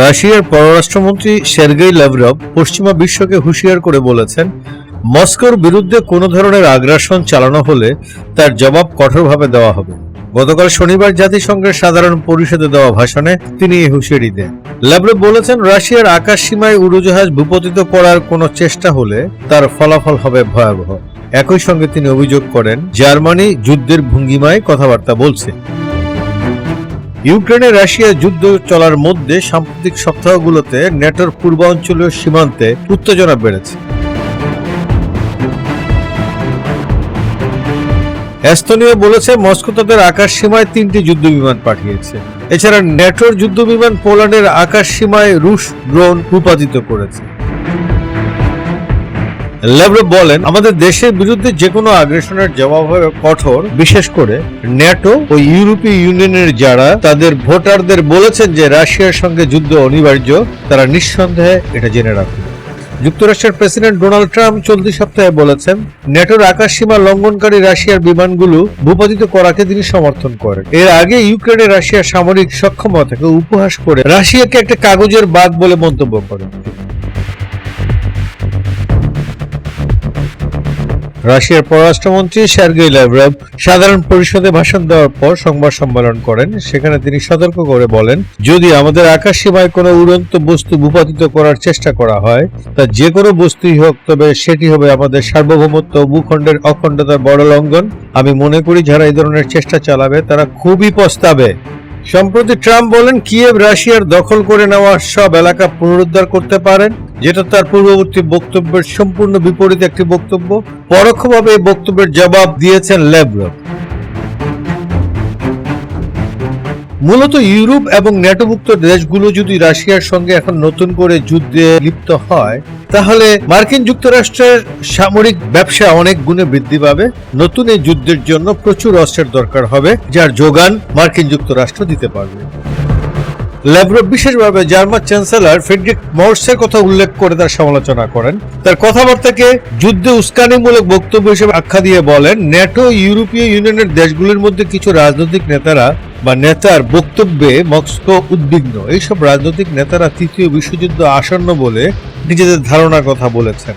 রাশিয়ার পররাষ্ট্রমন্ত্রী Sergei Lavrov পশ্চিমা বিশ্বকে হুঁশিয়ার করে বলেছেন, মস্কোর বিরুদ্ধে কোনো ধরনের আগ্রাসন চালানো হলে তার জবাব কঠোরভাবে দেওয়া হবে। গতকাল শনিবার জাতিসংঘের সাধারণ পরিষদে দেওয়া ভাষণে তিনি এই হুঁশিয়ারি দেন। লাভরভ বলেছেন, রাশিয়ার আকাশ সীমায় উড়োজাহাজ ভূপতিত করার কোনো চেষ্টা হলে তার ফলাফল হবে ভয়াবহ। একই সঙ্গে তিনি অভিযোগ করেন, জার্মানি যুদ্ধের ভঙ্গিমায় কথাবার্তা বলছে। ইউক্রেনে রাশিয়া যুদ্ধ চলার মধ্যে সাম্প্রতিক সপ্তাহগুলোতে নেটোর পূর্বাঞ্চলীয় সীমান্তে উত্তেজনা বেড়েছে। এস্তোনিয়া বলেছে মস্কো তাদের আকাশ সীমায় তিনটি যুদ্ধ বিমান পাঠিয়েছে। এছাড়া নেটোর যুদ্ধ বিমান পোল্যান্ডের আকাশ সীমায় রুশ ড্রোন ভূপাতিত করেছে। ল্যাভরভ বলেন, আমাদের দেশের বিরুদ্ধে যে কোনো আগ্রাসনের জবাব হবে কঠোর, বিশেষ করে ন্যাটো ও ইউরোপীয় ইউনিয়নের যারা তাদের ভোটারদের বলেছেন যে রাশিয়ার সঙ্গে যুদ্ধ অনিবার্য, তারা নিঃসন্দেহে এটা জেনে রাখুন। যুক্তরাষ্ট্রের প্রেসিডেন্ট ডোনাল্ড ট্রাম্প চলতি সপ্তাহে বলেছেন, ন্যাটোর আকাশ সীমা লঙ্ঘনকারী রাশিয়ার বিমানগুলো ভূপাতিত করাকে তিনি সমর্থন করেন। এর আগে ইউক্রেনে রাশিয়ার সামরিক সক্ষমতাকে উপহাস করে রাশিয়াকে একটা কাগজের বাঘ বলে মন্তব্য করেন। রাশিয়ার পররাষ্ট্রমন্ত্রী সার্গেই ল্যাভরভ সাধারণ পরিষদে ভাষণ দেওয়ার পর সংবাদ সম্মেলন করেন। সেখানে তিনি সতর্ক করে বলেন, যদি আমাদের আকাশ সীমায় কোনো উড়ন্ত বস্তু ভূপাতিত করার চেষ্টা করা হয়, তা যে কোনো বস্তুই হোক, তবে সেটি হবে আমাদের সার্বভৌমত্ব ভূখণ্ডের অখণ্ডতার বড় লঙ্ঘন। আমি মনে করি যারা এই ধরনের চেষ্টা চালাবে, তারা খুবই পস্তাবে। সম্প্রতি ট্রাম্প বলেন, কিয়েভ রাশিয়ার দখল করে নেওয়া সব এলাকা পুনরুদ্ধার করতে পারেন। যেটা তার পূর্ববর্তী বক্তব্যের সম্পূর্ণ বিপরীত একটি বক্তব্য, পরোক্ষভাবে এই বক্তব্যের জবাব দিয়েছেন ল্যাভরভ মূলত ইউরোপ এবং ন্যাটোভুক্ত দেশগুলো যদি রাশিয়ার সঙ্গে এখন নতুন করে যুদ্ধে লিপ্ত হয়, তাহলে মার্কিন যুক্তরাষ্ট্রের সামরিক ব্যবসা অনেক গুণে বৃদ্ধি পাবে। নতুন এই যুদ্ধের জন্য প্রচুর অস্ত্রের দরকার হবে, যার যোগান মার্কিন যুক্তরাষ্ট্র দিতে পারবে। ল্যাভরভ বিশেষভাবে জার্মান চ্যান্সেলর ফ্রেডরিক মর্সের কথা উল্লেখ করে তার সমালোচনা করেন। তার কথাবার্তাকে যুদ্ধে উস্কানিমূলক বক্তব্য হিসেবে আখ্যা দিয়ে বলেন, ন্যাটো, ইউরোপীয় ইউনিয়নের দেশগুলির মধ্যে কিছু রাজনৈতিক নেতারা বা নেতার বক্তব্যে মস্কো উদ্বিগ্ন। এইসব রাজনৈতিক নেতারা তৃতীয় বিশ্বযুদ্ধ আসন্ন বলে নিজেদের ধারণার কথা বলেছেন।